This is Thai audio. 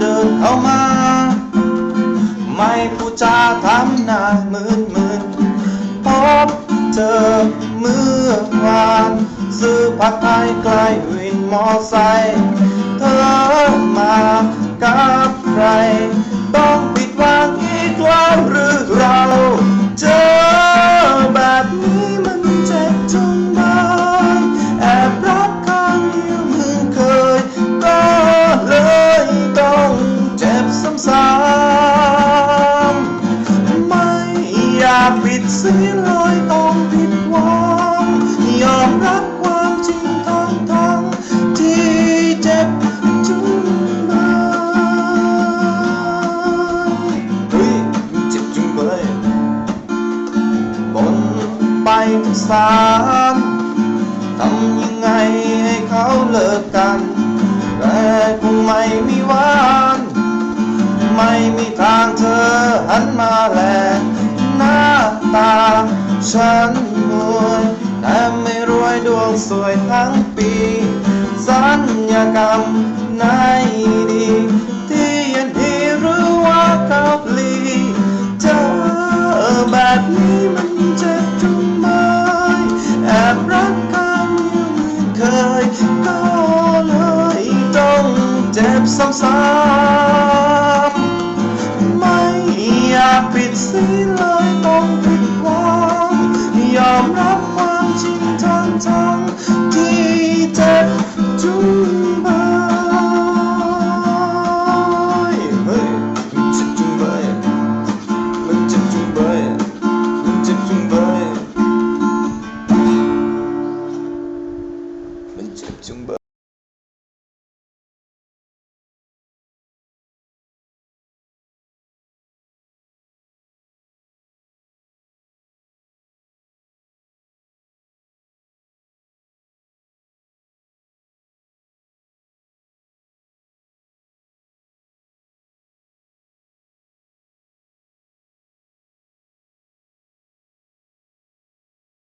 เดินเข้ามา ไม่พูดจาทำหน้ามืนมืนพบเจอเมื่อวานซื้อผักไทยใกล้วินมอไซค์เธอมากับใคร เสียเลยต้องผิดหวังยอมรับความจริงทั้งทั้งที่เจ็บจนบางเฮ้ยเจ็บจุงเบยบนไปสามทำยังไงให้เขาเลิกกันแต่คงไม่มีวัน ไม่มีทางเธอหันมาแล หน้าตา ฉันรวยแต่ไม่รวยดวงสวยทั้งปี สัญญากรรมไหนดีที่ยันดีหรือว่าเกาหลีเจอแบบนี้มันเจ็บจุงไมแอบรักกันยังเหมือนเคยก็เลยต้องเจ็บซ้ำๆ